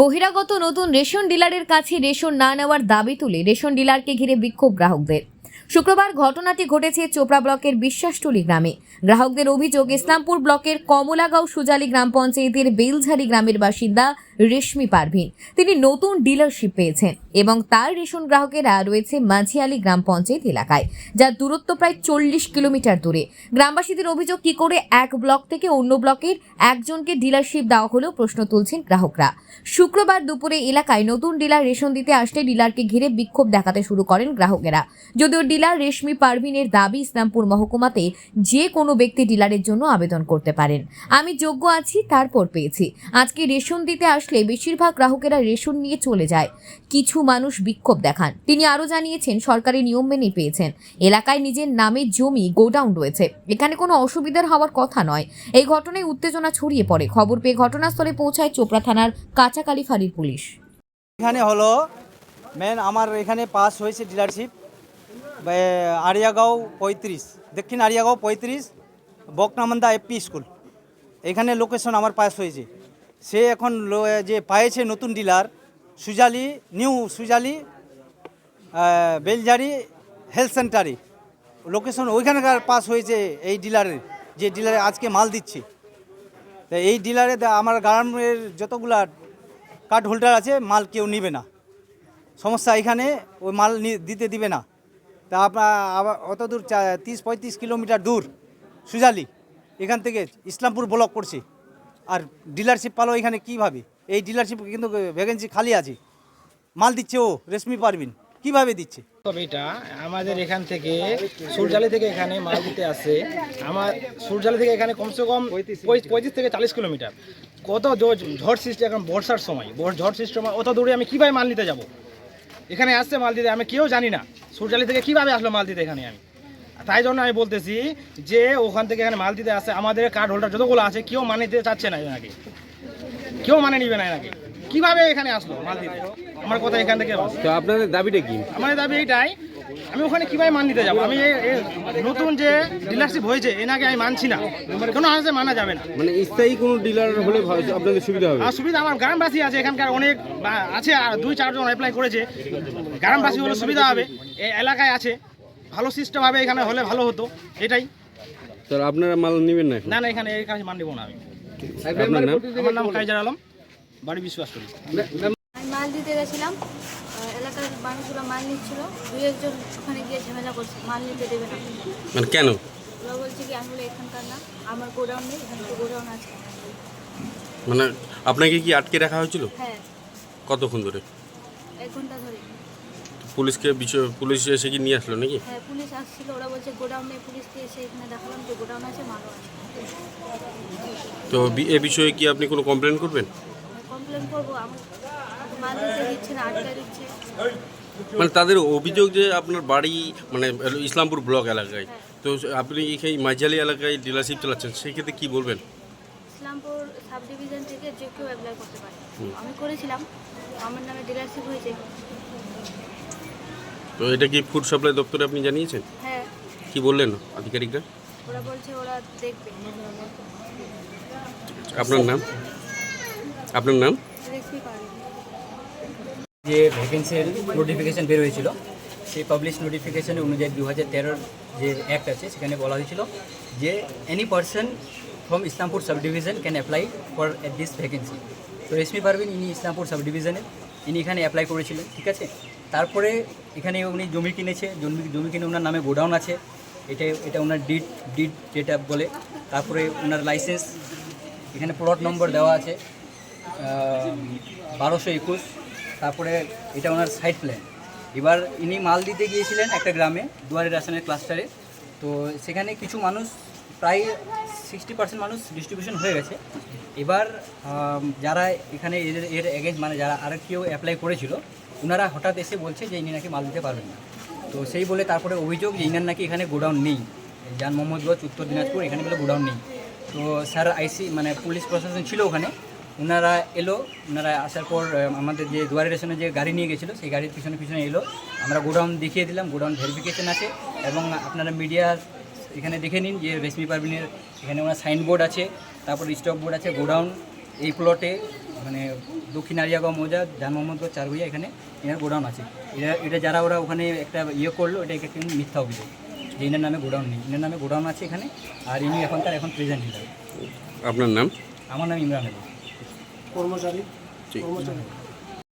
বহিরাগত নতুন রেশন ডিলারের কাছে রেশন না নেওয়ার দাবি তুলে রেশন ডিলারকে ঘিরে বিক্ষোভ গ্রাহকদের। শুক্রবার ঘটনাটি ঘটেছে চোপড়া ব্লকের বিশ্বাসটুলি গ্রামে। গ্রাহকদের অভিযোগ, ইসলামপুর ব্লকের কমলাগাঁও সুজালি গ্রাম পঞ্চায়েতের বেলঝারি গ্রামের বাসিন্দা রেশমি পারভিন। তিনি নতুন ডিলারশিপ পেয়েছেন এবং তার রেশন গ্রাহকেরা রয়েছে মাঝিয়ালি গ্রাম পঞ্চায়েত এলাকায়, যার দূরত্ব প্রায় চল্লিশ কিলোমিটার দূরে। গ্রামবাসীদের অভিযোগ, কি করে এক ব্লক থেকে অন্য ব্লকের একজনকে ডিলারশিপ দেওয়া হলেও প্রশ্ন তুলছেন গ্রাহকরা। শুক্রবার দুপুরে এলাকায় নতুন ডিলার রেশন দিতে আসলে ডিলারকে ঘিরে বিক্ষোভ দেখাতে শুরু করেন গ্রাহকেরা। যদিও ডিলার রেশমি পারভিনের দাবি ইসলামপুর মহকুমাতে যে কোনো ব্যক্তি ডিলারের জন্য আবেদন করতে পারেন। আমি যোগ্য আছি, তারপর পেয়েছি। আজকে রেশন দিতে আসলে বেশিরভাগ গ্রাহকেরা রেশন নিয়ে চলে যায়। কিছু মানুষ বিক্ষোভ দেখান। তিনি আরও জানিয়েছেন, সরকারি নিয়ম মেনে পেয়েছেন। এলাকায় নিজের নামে জমি গোডাউন রয়েছে। এখানে কোনো অসুবিধার হওয়ার কথা নয়। এই ঘটনায় উত্তেজনা ছড়িয়ে পড়ে। খবর পেয়ে ঘটনাস্থলে পৌঁছায় চোপড়া থানার কাঁচাকালি ফাঁড়ির পুলিশ। এখানে হলো মেন আমার এখানে পাস হয়েছে ডিলারশিপ আরিয়াগাঁও পঁয়ত্রিশ, দক্ষিণ আরিয়াগাঁও পঁয়ত্রিশ, বকনামন্দা এপি স্কুল। এখানে লোকেশন আমার পাস হয়েছে। সে এখন যে পাইছে নতুন dealer, Sujali, new Sujali Beljari health সেন্টারে। লোকেশন ওইখানকার পাস হয়েছে এই ডিলারের, যে ডিলারে আজকে মাল দিচ্ছে। তা এই ডিলারে আমার গ্রামের যতগুলা কার্ড হোল্ডার আছে, মাল কেউ নিবে না। সমস্যা এখানে, ওই মাল দিতে দিবে না। তা আপনার আবার অত দূর তিরিশ পঁয়ত্রিশ কিলোমিটার দূর সুজালি, এখান থেকে ইসলামপুর ব্লক পড়ছে আর ডিলারশিপ পালো এখানে কীভাবে? এই ডিলারশিপ কিন্তু ভ্যাকেন্সি খালি আছে। মাল দিচ্ছে ও, রেশমি পারবিন কীভাবে দিচ্ছে? তবে এটা আমাদের এখান থেকে সূর্যালি থেকে এখানে মাল দিতে আসে। আমার সূর্যালি থেকে এখানে কমসে কম পঁয়- পঁয়ত্রিশ থেকে চালিশ কিলোমিটার। কত ঝড় সৃষ্টি এখন বর্ষার সময়। ঝড় সৃষ্টির সময় অত দূরে আমি কীভাবে মাল নিতে যাব? এখানে আসছে মাল দিতে, আমি কেউ জানি না। সূর্যালি থেকে কীভাবে আসলো মাল দিতে এখানে আমি? তাই জন্য আমি বলতেছি যে ওখান থেকে এখানে মাল দিতে আসে আমাদের কার্ড হোল্ডার যতগুলো আছে কেউ মানে দিতে চাচ্ছে না এনাকে। কেউ মানে নিবে না এনাকে। কীভাবে এখানে আসলো মাল দিতে? আমার কথা এখান থেকে। তো আপনাদের দাবিটা কি? আমার দাবি এইটাই আমি ওখানে কীভাবে মান নিতে যাব? আমি নতুন যে ডিলারশিপ হয়েছে এনাকে আমি মানছি না। কোনো হাসে মানা যাবে না? মানে স্থায়ী কোনো ডিলার হলে আপনাদের সুবিধা হবে। আর সুবিধা আমার গ্রামবাসী আছে এখানকার অনেক আছে আর দুই চারজন অ্যাপ্লাই করেছে। গ্রামবাসী হলে সুবিধা হবে। এই এলাকায় আছে। ভালো সিস্টেম হবে এখানে হলে ভালো হতো এটাই। তো আপনারা মাল নেবেন না না না এখানে এখানে মান নেব না আমি। আপনার নাম? আমার নাম কাইজার আলম বাড়ি বিশ্বাস করি। আমি মাল দিতে গেছিলাম এলাকার মানুষগুলো মাল নিচ্ছিল দুই একজন ওখানে গিয়ে ঝামেলা করছে মাল নিতে দেবে না। মানে কেন? ওরা বলছে কি আমি বলি এখানকার না আমার গোডাউন নেই এখানে তো গোডাউন আছে। মানে আপনাকে কি আটকে রাখা হয়েছিল? হ্যাঁ। কতক্ষণ ধরে? এক ঘণ্টা ধরে। পুলিশকে পুলিশ এসে কি নিয়ে আসলো নাকি? হ্যাঁ পুলিশ আসছিল। ওরা বলছে গোডাউন পুলিশকে এসে এখানে দেখালাম যে গোডাউন আছে মালও আছে। তো বি- এ বিষয়ে কি আপনি কোনো কমপ্লেন করবেন? কমপ্লেন করব আমার মাল দিতে দিচ্ছে না আটকা দিচ্ছে। মানে তাদের অভিযোগ যে আপনার বাড়ি মানে ইসলামপুর ব্লক এলাকায়। তো আপনি এই মাঝালি এলাকায় ডিলারশিপ চালাচ্ছেন সেক্ষেত্রে কি বলবেন? ইসলামপুর সাব ডিভিশন থেকে যে কেউ অ্যাপ্লাই করতে পারে। আমি করেছিলাম আমার নামে ডিলারশিপ হয়েছে। তো এটা কি ফুড সাপ্লাই দপ্তরে আপনি জানিয়েছেন? হ্যাঁ। কি বললেন আধিকারিকরা? ওরা বলছে ওরা দেখবে। আপনার নাম? আপনার নাম? যে ভ্যাকেন্সির নোটিফিকেশান বের হয়েছিল সেই পাবলিশ নোটিফিকেশান অনুযায়ী দু হাজার তেরোর যে অ্যাক্ট আছে সেখানে বলা হয়েছিল যে any person from Islampur subdivision can apply for at this vacancy তো রেশমি পারভিন ইনি ইসলামপুর সাব ডিভিশনে ইনি এখানে অ্যাপ্লাই করেছিলেন ঠিক আছে? তারপরে এখানে উনি জমি কিনেছে, জমি জমি কিনে ওনার নামে গোডাউন আছে। এটা এটা ওনার ডিড ডিড যেটা বলে। তারপরে ওনার লাইসেন্স, এখানে প্লট নম্বর দেওয়া আছে বারোশো একুশ। তারপরে এটা ওনার সাইড প্ল্যান এবার ইনি মাল দিতে গিয়েছিলেন একটা গ্রামে, দুয়ারে রাসায়নিক ক্লাস্টারে তো সেখানে কিছু মানুষ, প্রায় সিক্সটি পার্সেন্ট মানুষ ডিস্ট্রিবিউশন হয়ে গেছে। এবার যারা এখানে এর এর এগেন্স্ট মানে যারা আর কেউ অ্যাপ্লাই করেছিল ওনারা হঠাৎ এসে বলছে যে ইনি নাকি মাল দিতে পারবেন না। তো সেই বলে তারপরে অভিযোগ যে ইনার নাকি এখানে গোডাউন নেই। জান মোহাম্মদগঞ্জ উত্তর দিনাজপুর, এখানে বলে গোডাউন নেই। তো স্যার আইসি মানে পুলিশ প্রশাসন ছিল ওখানে। ওনারা এলো ওনারা আসার পর আমাদের যে দুয়ারে রেশনে যে গাড়ি নিয়ে গেছিল, সেই গাড়ির পিছনে পিছনে এলো। আমরা গোডাউন দেখিয়ে দিলাম, গোডাউন ভেরিফিকেশন আছে এবং আপনারা মিডিয়া এখানে দেখে নিন যে রেশমি পারভিনের এখানে ওনার সাইনবোর্ড আছে, তারপর স্টক বোর্ড আছে, গোডাউন, এই প্লটে মানে দক্ষিণ আরিয়াগাঁও মৌজা জান মোহাম্মদগঞ্জ চারগুইয়া এখানে এনার গোডাউন আছে। এরা এটা যারা ওরা ওখানে একটা ইয়ে করল এটা একটা কিন্তু মিথ্যা অভিযোগ। যে এনার নামে গোডাউন নেই। এনার নামে গোডাউন আছে এখানে আর ইনি এখন তার এখন প্রেজেন্ট হিসাবে আপনার নাম? আমার নাম ইমরান আলী। ঠিক